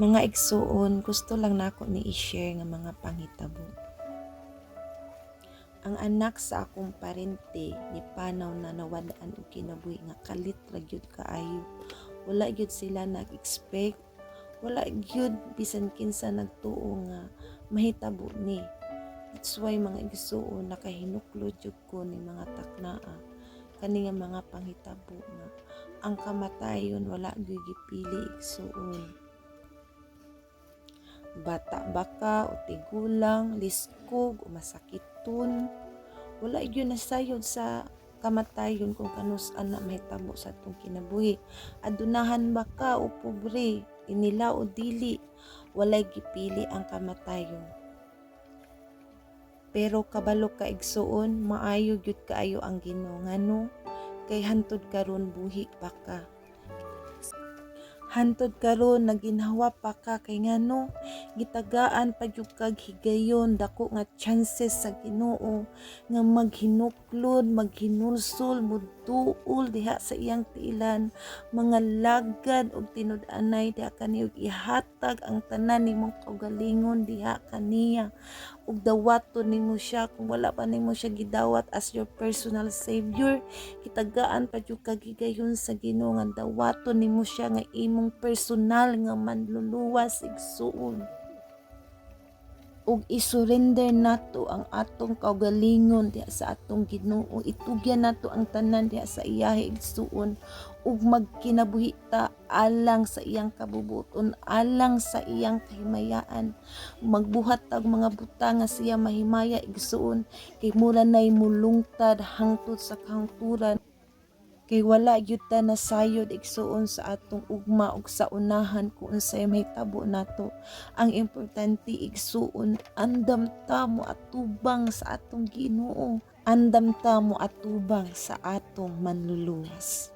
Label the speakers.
Speaker 1: Mga igsuon, gusto lang nako ni i-share nga mga panghitabo. Ang anak sa akong parente ni panaw na nawadaan og kinabuhi nga kalit ra gyud kaayo. Wala gyud sila nag-expect, wala gyud bisan kinsa nagtuo nga mahitabo ni. That's why mga igsuon nakahinuklod jud ko ni mga taknaa kani mga panghitabo nga ang kamatayon wala gyud gipili igsuon bata baka o tigulang, liskog o masakiton. Wala yun nasayod sa kamatayon kung kanus-an na mahitabo sa atong kinabuhi. Adunahan baka o pobre, inila o dili, walay gipili ang kamatayon. Pero kabalo ka igsuon, maayo gyud kaayo ang Ginoo ngano kay hantod karon buhi pa ka hantod karon naginhawa pa ka. Kay ngano gitagaan pa jud kag higayon. Dako nga chances sa Ginoo nga maghinuklod maghinulsol muduol diha sa iyang tiilan. Mga lagad og tinud-anay diha kani og ihatag ang tanan nimong kaugalingon diha kaniya. Ug dawaton nimo siya. Kung wala pa nimo siya gidawat as your personal savior kitagaan pa jud higayon sa Ginoo nga dawaton nimo siya nga imong personal nga manluluwas igsuon ug isurrender nato ang atong kaugalingon diha sa atong Ginoo. Itugyan nato ang tanan diha sa iyahe igsuon ug magkinabuhi ta alang sa iyang kabubuton alang sa iyang kahimayaan. Magbuhat tag mga butang nga siya mahimaya igsuon kay mura nay mulungtad hangtod sa kahangturan kay wala gyud ta nasayod igsuon sa atong ugma ug sa unahan kung unsay mahitabo nato. Ang importante igsuon andam ta mo atubang sa atong Ginoo. Andam ta mo atubang sa atong manluluwas